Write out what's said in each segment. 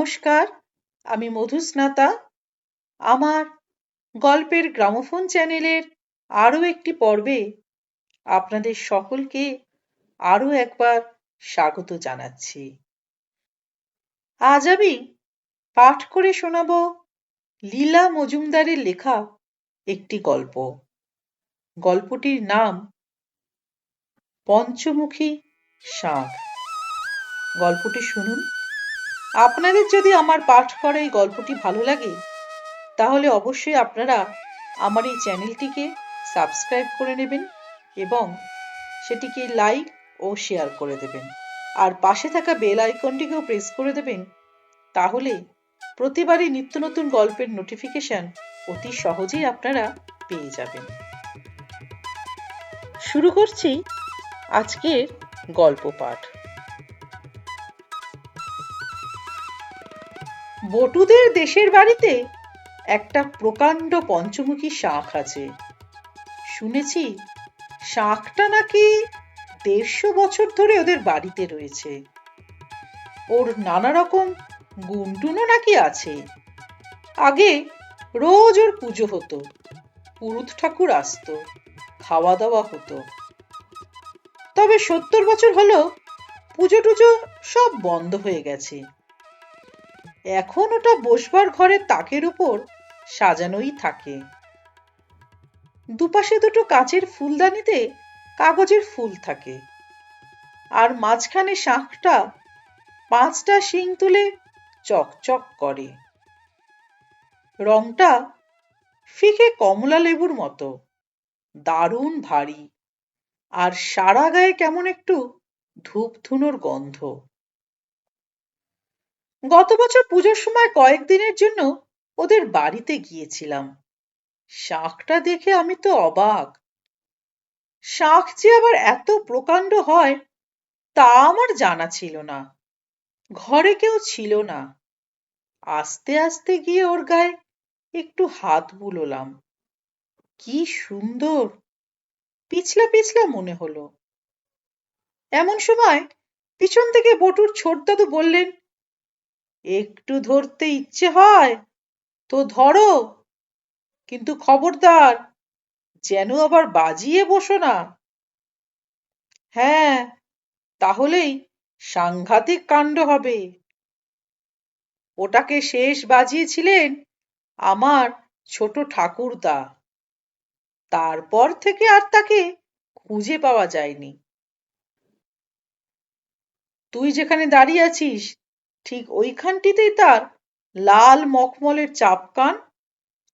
নমস্কার, আমি মধুস্নাতা। আমার গল্পের গ্রামোফোন চ্যানেলের আরও একটি পর্বে আপনাদের সকলকে আরও একবার স্বাগত জানাচ্ছি। আজ আমি পাঠ করে শোনাব লীলা মজুমদারের লেখা একটি গল্প। গল্পটির নাম পঞ্চমুখী শাঁখ গল্পটি শুনুন। আপনাদের যদি আমার পাঠ করা এই গল্পটি ভালো লাগে, তাহলে অবশ্যই আপনারা আমার এই চ্যানেলটিকে সাবস্ক্রাইব করে নেবেন এবং সেটিকে লাইক ও শেয়ার করে দেবেন। আর পাশে থাকা বেল আইকনটিকেও প্রেস করে দেবেন, তাহলে প্রতিবারই নিত্য নতুন গল্পের নোটিফিকেশন অতি সহজেই আপনারা পেয়ে যাবেন। শুরু করছি আজকের গল্প পাঠ। বটুদের দেশের বাড়িতে একটা প্রকাণ্ড পঞ্চমুখী শাঁখ আছে। শুনেছি শাঁখটা নাকি দেড়শো বছর ধরে ওদের বাড়িতে রয়েছে। ওর নানা রকম গুনটুনও নাকি আছে। আগে রোজ ওর পুজো হতো, পুরুত ঠাকুর আসতো খাওয়া দাওয়া হতো। তবে সত্তর বছর হলো পুজো টুজো সব বন্ধ হয়ে গেছে। এখন ওটা বসবার ঘরের তাকের উপর সাজানোই থাকে। দুপাশে দুটো কাচের ফুলদানিতে কাগজের ফুল থাকে। আর মাঝখানে শাঁখটা পাঁচটা শিং তুলে চকচক করে। রংটা ফিকে কমলা লেবুর মতো, দারুণ ভারী। আর সারা গায়ে কেমন একটু ধূপ ধুনোর গন্ধ। গত বছর পুজোর সময় কয়েকদিনের জন্য ওদের বাড়িতে গিয়েছিলাম। শাঁখটা দেখে আমি তো অবাক। শাঁখ যে আবার এত প্রকাণ্ড হয়, তা আমার জানা ছিল না। ঘরে কেউ ছিল না। আস্তে আস্তে গিয়ে ওর গায়ে একটু হাত বুলোলাম। কি সুন্দর! পিছলা পিছলা মনে হলো। এমন সময় পিছন থেকে বটুর ছোট দাদু বললেন একটু ধরতে ইচ্ছে হয়, তো ধরো। কিন্তু খবরদার, যেন আবার বাজিয়ে বসো না। হ্যাঁ তাহলেই সাংঘাতিক কাণ্ড হবে। ওটাকে শেষ বাজিয়েছিলেন আমার ছোট ঠাকুরদা। তারপর থেকে আর তাকে খুঁজে পাওয়া যায়নি। তুই যেখানে দাঁড়িয়ে আছিস ঠিক ওইখানটিতেই তার লাল মখমলের চাপকান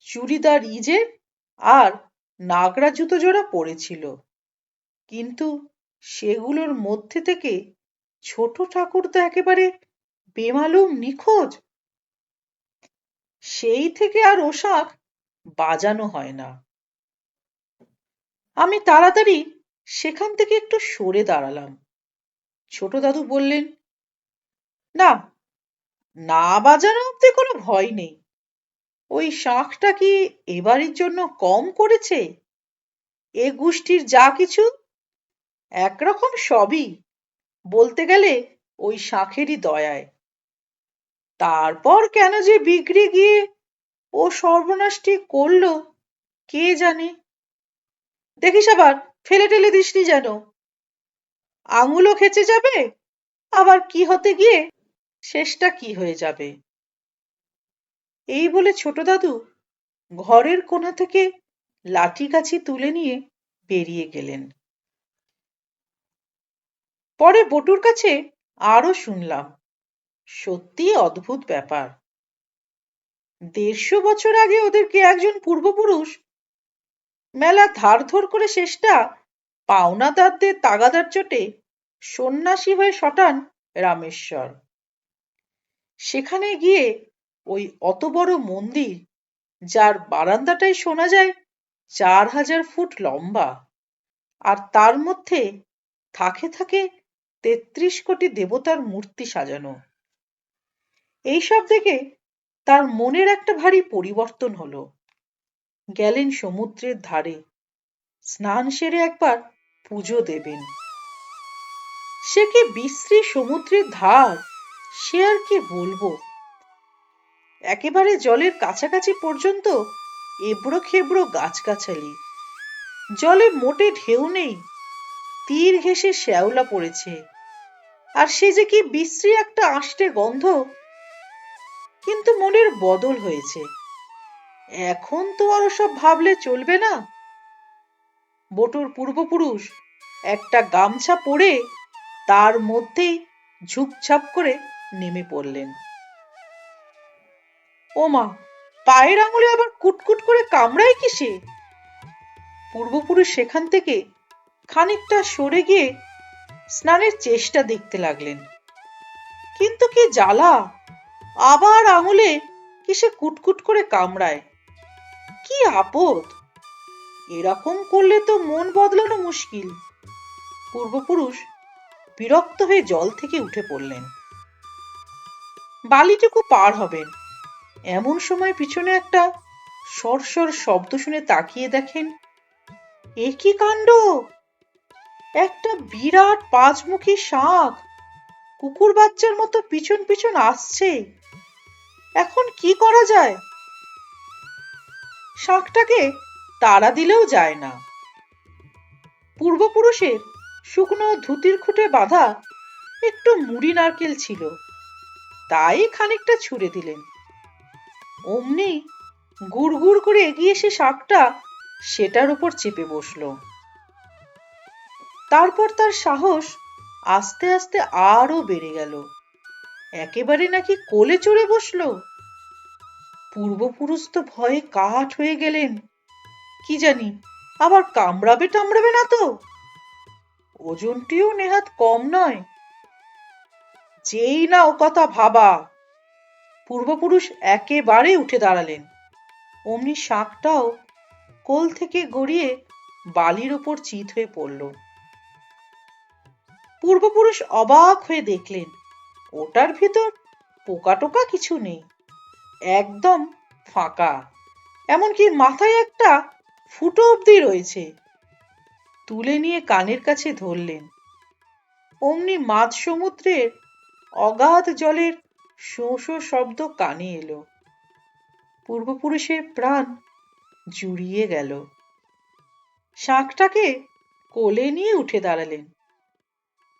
চুড়িদার ইজে আর নাগরা জুতো জোড়া পড়েছিল কিন্তু সেগুলোর মধ্যে থেকে ছোট ঠাকুর তো একেবারে বেমালুম, নিখোঁজ। সেই থেকে আর ও বাজানো হয় না। আমি তাড়াতাড়ি সেখান থেকে একটু সরে দাঁড়ালাম। ছোট দাদু বললেন, না না বাজানো অব্দি কোনো ভয় নেই। ওই শাঁখটা কি এবারের জন্য কম করেছে? এ গোষ্ঠীর যা কিছু, একরকম সবই, বলতে গেলে ওই শাঁখেরই দয়ায়। তারপর কেন যে বিগড়ে গিয়ে ও সর্বনাশটি করল, কে জানে? দেখিস আবার, ফেলে টেলে দিসনি যেন। আঙুলও খেচে যাবে, আবার কি হতে গিয়ে শেষটা কি হয়ে যাবে? এই বলে ছোট দাদু ঘরের কোণা থেকে লাঠি কাছি তুলে নিয়ে বেরিয়ে গেলেন। পরে বটুর কাছে আরও শুনলাম সত্যি অদ্ভুত ব্যাপার। দেড়শো বছর আগে ওদের কে একজন পূর্বপুরুষ মেলা ধার ধর করে শেষটা পাওনাদারদের তাগাদার চোটে সন্ন্যাসী হয়ে শটান রামেশ্বর। সেখানে গিয়ে ওই অত বড় মন্দির, যার বারান্দাটাই শোনা যায় চার হাজার ফুট লম্বা আর তার মধ্যে থাকে থাকে তেত্রিশ কোটি দেবতার মূর্তি সাজানো। এইসব দেখে তার মনের একটা ভারী পরিবর্তন হলো। গেলেন সমুদ্রের ধারে, স্নান সেরে একবার পুজো দেবেন। সে কি বিশ্রী সমুদ্রের ধার? সে আর কি বলব? একেবারে জলের কাছাকাছি পর্যন্ত এবড়ো খেবড়ো গাছগাছালি। জলে মোটে ঢেউ নেই, তীর ঘেঁষে শ্যাওলা পড়েছে। আর সে যে কি বিশ্রী একটা আষ্টে গন্ধ, কিন্তু মনের বদল হয়েছে। এখন তো আর ওসব ভাবলে চলবে না। বটুর পূর্বপুরুষ একটা গামছা পরে তার মধ্যেই ঝুপঝাপ করে নেমে পড়লেন। ওমা, পায়ের আঙুলে আবার কুটকুট করে কামড়ায় কিসে? পূর্বপুরুষ সেখান থেকে খানিকটা সরে গিয়ে স্নানের চেষ্টা দেখতে লাগলেন। কিন্তু কি জ্বালা? আবার আঙুলে কিসে কুটকুট করে কামড়ায়? কি আপদ? এরকম করলে তো মন বদলানো মুশকিল। পূর্বপুরুষ বিরক্ত হয়ে জল থেকে উঠে পড়লেন। বালিটুকু পার হবেন। এমন সময় পিছনে একটা সরসর শব্দ শুনে তাকিয়ে দেখেন, এ কি কাণ্ড? একটা বিরাট পাঁচমুখী শাঁখ কুকুর বাচ্চার মতো পিছন পিছন আসছে। এখন কি করা যায়? শাঁখটাকে তাড়া দিলেও যায় না। পূর্বপুরুষের শুকনো ধুতির খুঁটে বাঁধা একটু মুড়ি নারকেল ছিল। তাই খানিকটা ছুঁড়ে দিলেন। অমনি গুড় গুড় করে এগিয়ে এসে শাকটা সেটার উপর চেপে বসল। তারপর তার সাহস আস্তে আস্তে আরও বেড়ে গেল। একেবারে নাকি কোলে চড়ে বসল। পূর্বপুরুষ তো ভয়ে কাঠ হয়ে গেলেন। কি জানি, আবার কামড়াবে টামড়াবে না তো? ওজনটিও নেহাত কম নয়। যেই না ও কথা ভাবা। পূর্বপুরুষ একেবারে উঠে দাঁড়ালেন। অমনি শাঁখটাও কোল থেকে গড়িয়ে বালির ওপর চিত হয়ে পড়ল। পূর্বপুরুষ অবাক হয়ে দেখলেন, ওটার ভিতর পোকা টোকা কিছু নেই। একদম ফাঁকা। এমনকি মাথায় একটা ফুটো অবধি রয়েছে। তুলে নিয়ে কানের কাছে ধরলেন। অমনি মাঝ সমুদ্রের অগাধ জলের শোঁ শব্দ কানে এলো। পূর্বপুরুষের প্রাণ জুড়িয়ে গেল। শাঁখটাকে কোলে নিয়ে উঠে দাঁড়ালেন।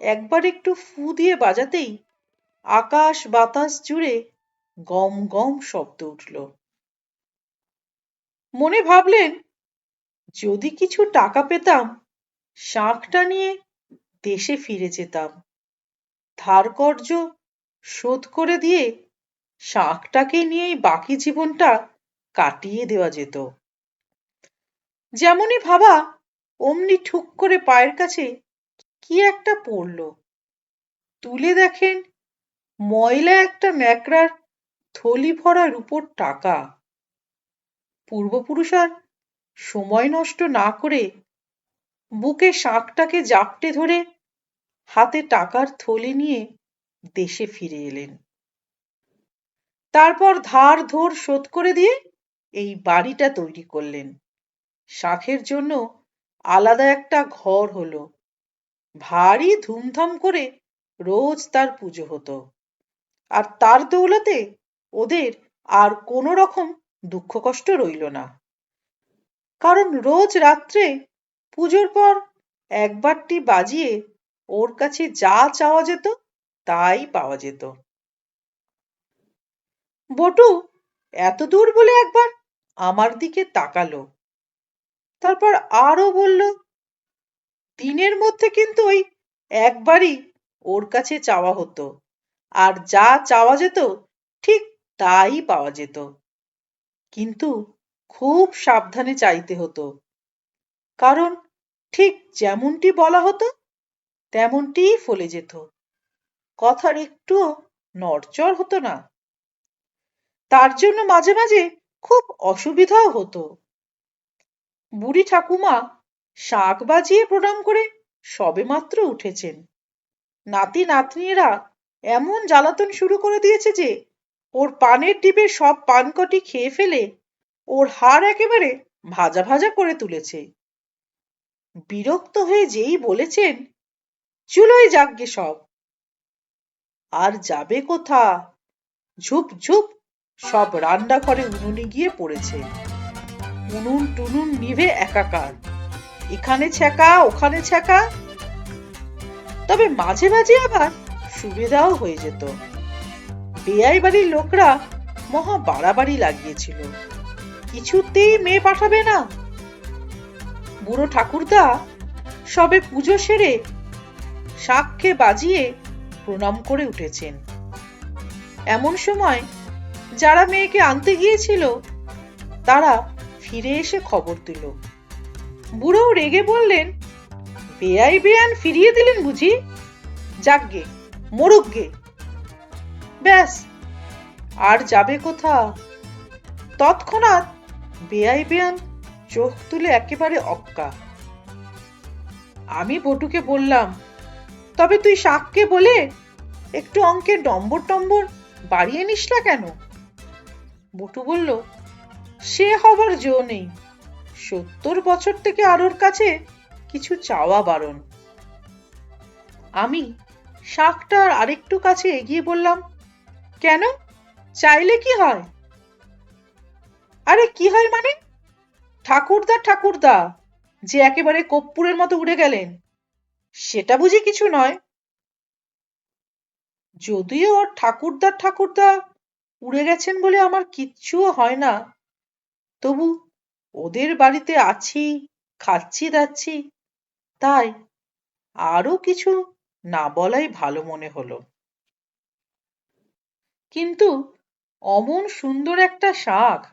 একবার একটু ফু দিয়ে বাজাতেই আকাশ বাতাস জুড়ে গম গম শব্দ উঠল। মনে ভাবলেন, যদি কিছু টাকা পেতাম, শাঁখটা নিয়ে দেশে ফিরে যেতাম। ধার কর্য শোধ করে দিয়ে শাঁখটাকে নিয়েই বাকি জীবনটা কাটিয়ে দেওয়া যেত। যেমনই ভাবা, অমনি ঠুক করে পায়ের কাছে কি একটা পড়ল। তুলে দেখেন, ময়লা একটা ন্যাকড়ার থলি ভরা রূপোর টাকা। পূর্বপুরুষ আর সময় নষ্ট না করে বুকে শাঁখটাকে জাপটে ধরে হাতে টাকার থলি নিয়ে দেশে ফিরে এলেন। তারপর ধার ধর শোধ করে দিয়ে এই বাড়িটা তৈরি করলেন। শাঁখের জন্য আলাদা একটা ঘর হলো। ভারী ধুমধাম করে রোজ তার পুজো হতো। আর তার দৌলতে ওদের আর কোনো রকম দুঃখ কষ্ট রইল না। কারণ রোজ রাত্রে পুজোর পর একবারটি বাজিয়ে ওর কাছে যা চাওয়া যেত, তাই পাওয়া যেত। বটু, এত দূর বলে একবার আমার দিকে তাকালো। তারপর আরও বলল, দিনের মধ্যে কিন্তু ওই একবারই ওর কাছে চাওয়া হতো। আর যা চাওয়া যেত, ঠিক তাই পাওয়া যেত। কিন্তু খুব সাবধানে চাইতে হতো। কারণ ঠিক যেমনটি বলা হতো তেমনটিই ফলে যেত। কথার একটুও নড়চড় হতো না। তার জন্য মাঝে মাঝে খুব অসুবিধাও হতো। বুড়ি ঠাকুমা শাক বাজিয়ে প্রণাম করে সবেমাত্র উঠেছেন। নাতি নাতনিরা এমন জ্বালাতন শুরু করে দিয়েছে যে, ওর পানের টিপে সব পানকটি খেয়ে ফেলে ওর হাড় একেবারে ভাজা ভাজা করে তুলেছে। বিরক্ত হয়ে যেই বলেছেন চুলোই যাকগে সব। আর যাবে কোথা? ঝুপ ঝুপ, সব রান্নাঘরে উনুনে গিয়ে পড়েছে। উনুন টুনুন নিভে একাকার। এখানে ছ্যাঁকা, ওখানে ছ্যাঁকা। তবে মাঝে মাঝে আবার সুবিধাও হয়ে যেত। বেয়াই বাড়ির লোকরা মহা বাড়াবাড়ি লাগিয়েছিল। কিছুতেই মেয়ে পাঠাবে না। বুড়ো ঠাকুরদা সবে পুজো সেরে শাককে বাজিয়ে প্রণাম করে উঠেছেন। এমন সময় যারা মেয়েকে আনতে গিয়েছিল, তারা ফিরে এসে খবর দিল। বুড়ো রেগে বললেন, বেআই বেয়ান ফিরিয়ে দিলেন বুঝি? যাকগে মরুক গে ব্যাস, আর যাবে কোথা তৎক্ষণাৎ বেআই বেয়ান চোখ তুলে একেবারে অক্কা আমি বটুকে বললাম তবে তুই শাককে বলে একটু অঙ্কের ডম্বর টম্বর বাড়িয়ে নিস না কেন? বটু বলল, সে হবার জো নেই। সত্তর বছর থেকে আরোর কাছে কিছু চাওয়া বারণ। আমি শাকটার আরেকটু কাছে এগিয়ে বললাম, কেন? চাইলে কি হয়? আরে কি হয় মানে? ঠাকুরদা ঠাকুরদা, যে একেবারে কপ্পুরের মতো উড়ে গেলেন। সেটা বুঝি কিছু নয়। যদিও ওর ঠাকুরদা ঠাকুরদা উড়ে গেছেন বলে আমার কিচ্ছুও হয় না। তবু ওদের বাড়িতে আছি, খাচ্ছি, দাচ্ছি, তাই আরও কিছু না বলাই ভালো মনে হলো। কিন্তু অমন সুন্দর একটা শাক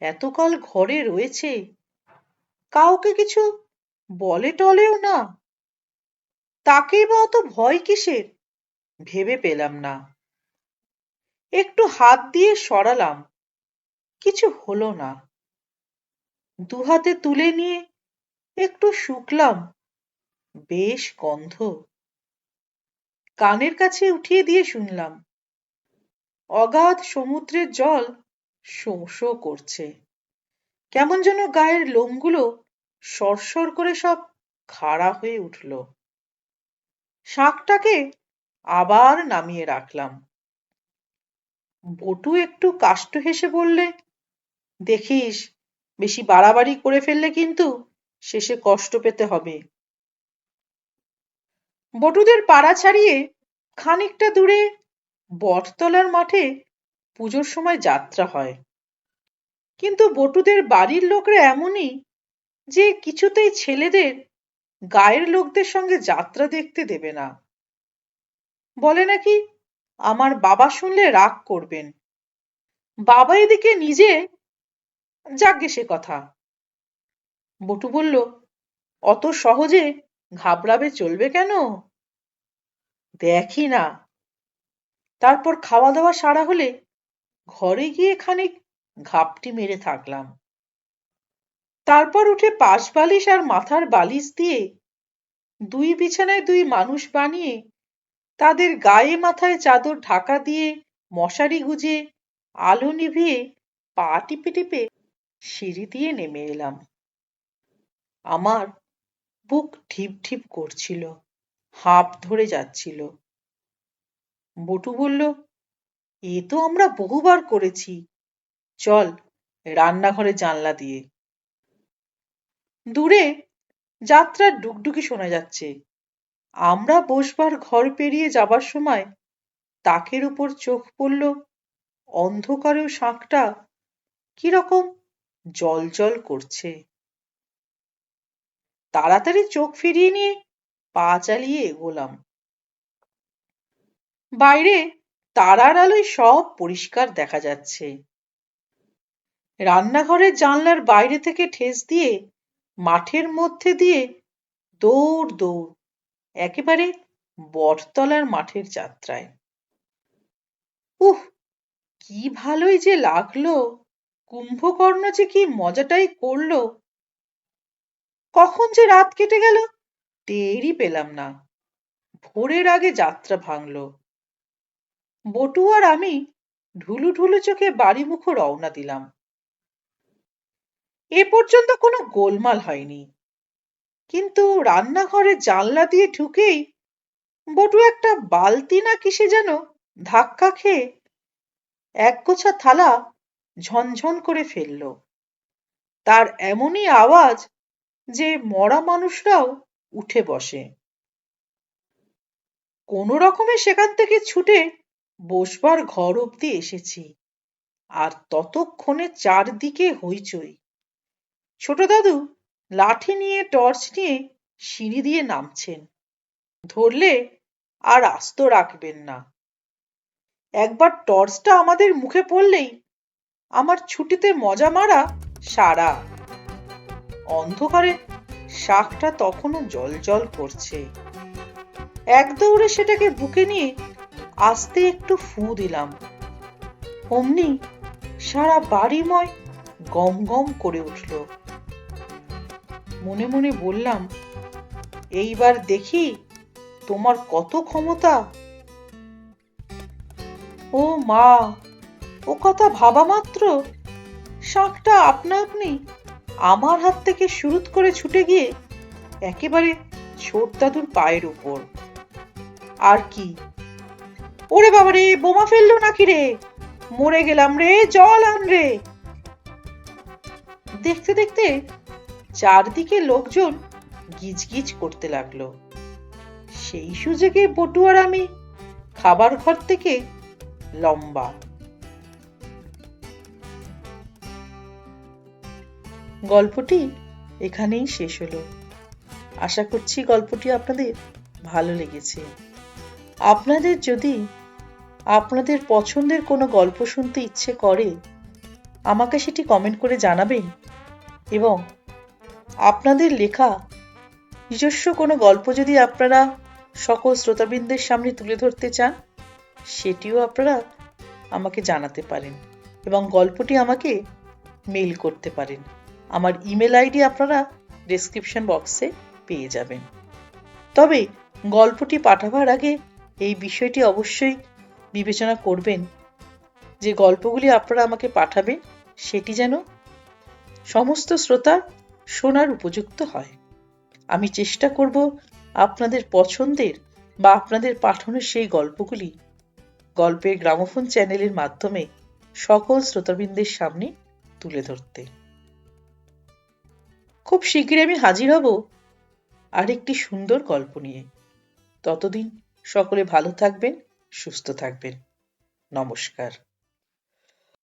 এতকাল ঘরে রয়েছে, কাউকে কিছু বলে টলেও না। তাকেই বা অত ভয় কিসের? ভেবে পেলাম না। একটু হাত দিয়ে সরালাম। কিছু হলো না। দুহাতে তুলে নিয়ে একটু শুকলাম। বেশ গন্ধ। কানের কাছে উঠিয়ে দিয়ে শুনলাম, অগাধ সমুদ্রের জল শো করছে। কেমন যেন গায়ের লোমগুলো সরসর করে সব খাড়া হয়ে উঠল। শাকটাকে আবার নামিয়ে রাখলাম। বটু একটু কাষ্ট হেসে বললে, দেখিস, বেশি বাড়াবাড়ি করে ফেললে কিন্তু শেষে কষ্ট পেতে হবে বটুদের পাড়া ছাড়িয়ে খানিকটা দূরে বটতলার মাঠে পুজোর সময় যাত্রা হয়। কিন্তু বটুদের বাড়ির লোকরা এমনই যে কিছুতেই ছেলেদের গায়ের লোকদের সঙ্গে যাত্রা দেখতে দেবে না। বলে নাকি, আমার বাবা শুনলে রাগ করবেন। বাবা এদিকে নিজে যাকগে সে কথা। বটু বলল, অত সহজে ঘাবড়াবে চলবে কেন? দেখি না। তারপর খাওয়া দাওয়া সারা হলে ঘরে গিয়ে খানিক ঘাপটি মেরে থাকলাম। তারপর উঠে পাশ বালিশ আর মাথার বালিশ দিয়ে দুই বিছানায় দুই মানুষ বানিয়ে তাদের গায়ে মাথায় চাদর ঢাকা দিয়ে মশারি গুজে আলো নিভিয়ে পা টিপে টিপে সিঁড়ি দিয়ে নেমে এলাম। আমার বুক ঢিপ ঢিপ করছিল, হাঁপ ধরে যাচ্ছিল। বটু বলল, এ তো আমরা বহুবার করেছি। চল রান্নাঘরে জানলা দিয়ে। দূরে যাত্রার ডুগডুগি শোনা যাচ্ছে। আমরা বসবার ঘর পেরিয়ে যাবার সময় তাকের উপর চোখ পড়ল অন্ধকারেও শাঁখটা কীরকম জল জল করছে। তাড়াতাড়ি চোখ ফিরিয়ে নিয়ে পা চালিয়ে এগোলাম। বাইরে তারার আলোয় সব পরিষ্কার দেখা যাচ্ছে। রান্নাঘরের জানলার বাইরে থেকে ঠেস দিয়ে মাঠের মধ্যে দিয়ে দৌড় দৌড়, একেবারে বটতলার মাঠের যাত্রায়। উহ, কি ভালোই যে লাগল! কুম্ভকর্ণ যে কি মজাটাই করল! কখন যে রাত কেটে গেল টেরই পেলাম না। ভোরের আগে যাত্রা ভাঙল। বটু আর আমি ঢুলু ঢুলু চোখে বাড়ি মুখো রওনা দিলাম। এ পর্যন্ত কোনো গোলমাল হয়নি। কিন্তু রান্নাঘরে জানলা দিয়ে ঢুকেই বটু একটা বালতি না কিসে যেন ধাক্কা খেয়ে একগোছা থালা ঝনঝন করে ফেলল। তার এমনই আওয়াজ যে মরা মানুষরাও উঠে বসে। কোনো রকমে সেখান থেকে ছুটে বসবার ঘর অব্দি এসেছি, আর ততক্ষণে চারদিকে হইচই। ছোট দাদু লাঠি নিয়ে, টর্চ নিয়ে সিঁড়ি দিয়ে নামছেন। ধরলে আর আস্ত রাখবেন না। একবার টর্চটা আমাদের মুখে পড়লেই আমার ছুটিতে মজা মারা সারা। অন্ধকারে শাকটা তখনও জল জল করছে। এক দৌড়ে সেটাকে বুকে নিয়ে আস্তে একটু ফু দিলাম। অমনি সারা বাড়িময় গম গম করে উঠল। মনে মনে বললাম, এইবার দেখি তোমার কত ক্ষমতা? ও মা, ও কথা ভাবা মাত্র? শাঁখটা আপনা আপনি আমার হাত থেকে শুরুত করে ছুটে গিয়ে একেবারে ছোট দাদুর পায়ের উপর। আর কি? ওরে বাবা রে, বোমা ফেলল নাকি রে? মরে গেলাম রে, জল আন রে দেখতে দেখতে চারদিকে লোকজন গিজগিজ করতে লাগল। সেই সুযোগে বটুয়ার আমি খাবার ঘর থেকে লম্বা। গল্পটি এখানেই শেষ হলো। আশা করছি গল্পটি আপনাদের ভালো লেগেছে। আপনাদের যদি আপনাদের পছন্দের কোনো গল্প শুনতে ইচ্ছে করে, আমাকে সেটি কমেন্ট করে জানাবেন এবং আপনাদের লেখা, নিজস্ব কোনো গল্প যদি আপনারা সকল শ্রোতাবৃন্দের সামনে তুলে ধরতে চান, সেটিও আপনারা আমাকে জানাতে পারেন এবং গল্পটি আমাকে মেইল করতে পারেন। আমার ইমেল আইডি আপনারা ডেসক্রিপশন বক্সে পেয়ে যাবেন। তবে গল্পটি পাঠাবার আগে এই বিষয়টি অবশ্যই বিবেচনা করবেন যে গল্পগুলি আপনারা আমাকে পাঠাবেন, সেটি যেন সমস্ত শ্রোতা শোনার উপযুক্ত হয়। আমি চেষ্টা করব আপনাদের পছন্দের বা আপনাদের পাঠানোর সেই গল্পগুলি। গল্পের গ্রামোফোন চ্যানেলের মাধ্যমে সকল শ্রোতাবৃন্দের সামনে তুলে ধরতে। খুব শীঘ্রই আমি হাজির হব আরেকটি সুন্দর গল্প নিয়ে। ততদিন সকলে ভালো থাকবেন, সুস্থ থাকবেন। নমস্কার।